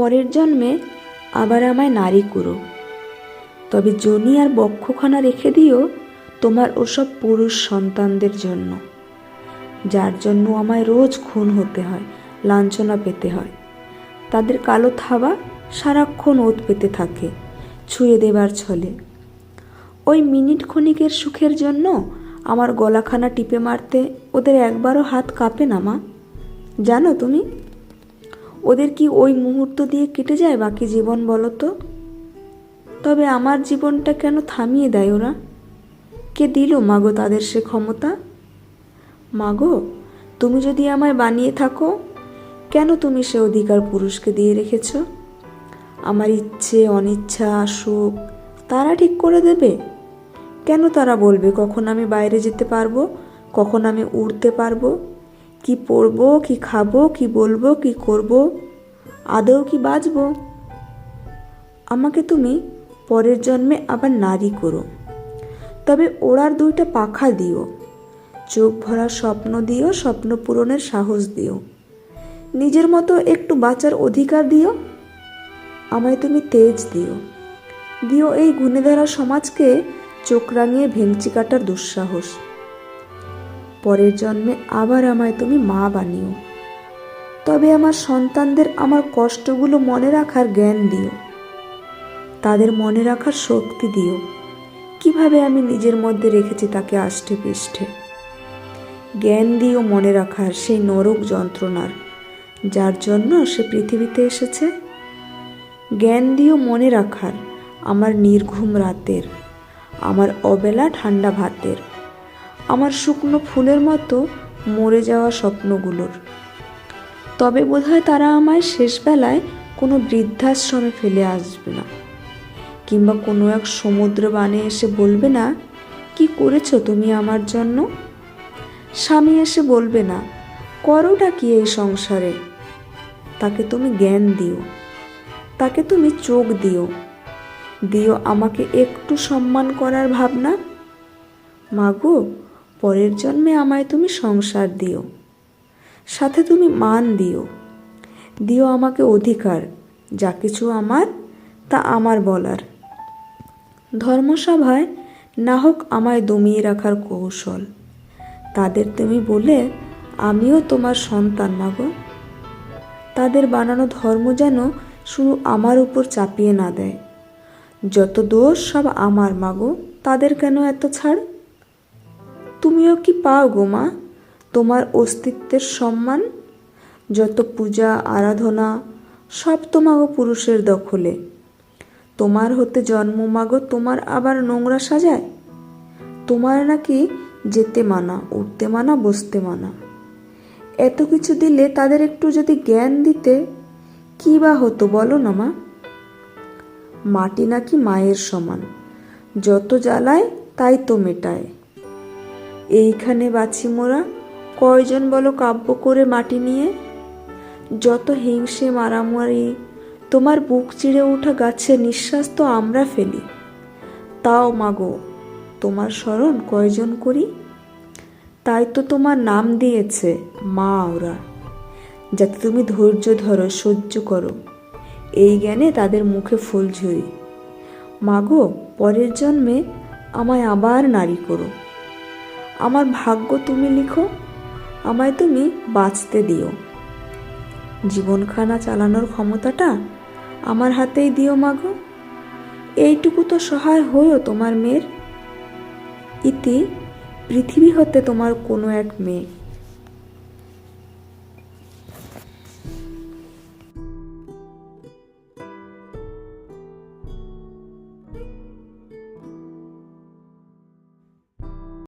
পরের জন্মে আবার আমায় নারী করো। তবে জনি আর বক্ষখানা রেখে দিও তোমার ওসব পুরুষ সন্তানদের জন্য। যার জন্য আমায় রোজ খুন হতে হয়, লাঞ্ছনা পেতে হয়। তাদের কালো থাবা সারাক্ষণ ওত পেতে থাকে, ছুঁয়ে দেবার ছলে। ওই মিনিট ক্ষণিকের সুখের জন্য আমার গলাখানা টিপে মারতে ওদের একবারও হাত কাঁপে না মা। জানো তুমি? ওদের কি ওই মুহূর্ত দিয়ে কেটে যায় বাকি জীবন বলো তো? তবে আমার জীবনটা কেন থামিয়ে দেয় ওরা? কে দিল মাগো তাদের সে ক্ষমতা? মাগো, তুমি যদি আমায় বানিয়ে থাকো, কেন তুমি সে অধিকার পুরুষকে দিয়ে রেখেছ? আমার ইচ্ছে, অনিচ্ছা, সুখ, তারা ঠিক করে দেবে। কেন তারা বলবে কখন আমি বাইরে যেতে পারব, কখন আমি উড়তে পারব? কি পরবো কি খাব, কি বলব, কি করব? আদৌ কি বাঁচবো? আমাকে তুমি পরের জন্মে আবার নারী করো। তবে ওড়ার দুইটা পাখা দিও। চোখ ভরা স্বপ্ন দিও, স্বপ্ন পূরণের সাহস দিও। নিজের মতো একটু বাঁচার অধিকার দিও। আমায় তুমি তেজ দিও। দিও এই গুণেধারা সমাজকে চোখ রাঙিয়ে ভেঙচি কাটার দুঃসাহস। পরের জন্মে আবার আমায় তুমি মা বানিও। তবে আমার সন্তানদের আমার কষ্টগুলো মনে রাখার জ্ঞান দিও। তাদের মনে রাখার শক্তি দিও। কীভাবে আমি নিজের মধ্যে রেখেছি তাকে আষ্টে পৃষ্ঠে? জ্ঞান দিও মনে রাখার সেই নরক যন্ত্রণার, যার জন্য সে পৃথিবীতে এসেছে। জ্ঞান দিও মনে রাখার আমার নির্ঘুম রাতের, আমার অবেলা ঠান্ডা ভাতের। আমার শুকনো ফুলের মতো মরে যাওয়া স্বপ্নগুলোর। তবে বোধহয় তারা আমায় শেষবেলায় কোনো বৃদ্ধাশ্রমে ফেলে আসবে না। কিংবা কোনো এক সমুদ্র বানে এসে বলবে না, কি করেছ তুমি আমার জন্য? স্বামী এসে বলবে না, করোটা কি এই সংসারে? তাকে তুমি জ্ঞান দিও, তাকে তুমি চোখ দিও দিও আমাকে একটু সম্মান করার ভাবনা? মাগো পরের জন্মে আমায় তুমি সংসার দিও। সাথে তুমি মান দিও। দিও আমাকে অধিকার, যা কিছু আমার, তা আমার বলার। ধর্মসভায় না হোক আমায় দমিয়ে রাখার কৌশল, তাদের তুমি বলে আমিও তোমার সন্তান মাগো তাদের বানানো ধর্ম যেন শুধু আমার উপর চাপিয়ে না দেয়। যত দোষ সব আমার মাগো তাদের কেন এত ছাড়? তুমিও কি পাও গো মা? তোমার অস্তিত্বের সম্মান, যত পূজা, আরাধনা, সব তোমাগো পুরুষের দখলে। তোমার হতে জন্ম মাগো, তোমার আবার নোংরা সাজায়? তোমার নাকি যেতে মানা, উঠতে মানা, বসতে মানা। এত কিছু দিলে তাদের একটু যদি জ্ঞান দিতে, কি বা হতো বলো না মা? মাটি নাকি মায়ের সমান, যত জ্বালায় তাই তো মেটায়। এইখানে বাছি মোরা। কয়জন বলো কাব্য করে মাটি নিয়ে? যত হিংসে মারামারি, তোমার বুক চিড়ে ওঠা গাছে নিঃশ্বাস তো আমরা ফেলি। তাও মাগো, তোমার স্মরণ কয়জন করি? তাই তো তোমার নাম দিয়েছে মা ওরা। যাতে তুমি ধৈর্য ধরো, সহ্য করো। এই জ্ঞানে তাদের মুখে ফুলঝুরি মাগো, পরের জন্মে আমায় আবার নারী করো। আমার ভাগ্য তুমি লিখো, আমায় তুমি বাঁচতে দিও। জীবনখানা চালানোর ক্ষমতাটা আমার হাতেই দিও মাগো। এইটুকু তো সহায় হইও তোমার মেয়ের। ইতি, পৃথিবী হতে তোমার কোনো এক মেয়ে।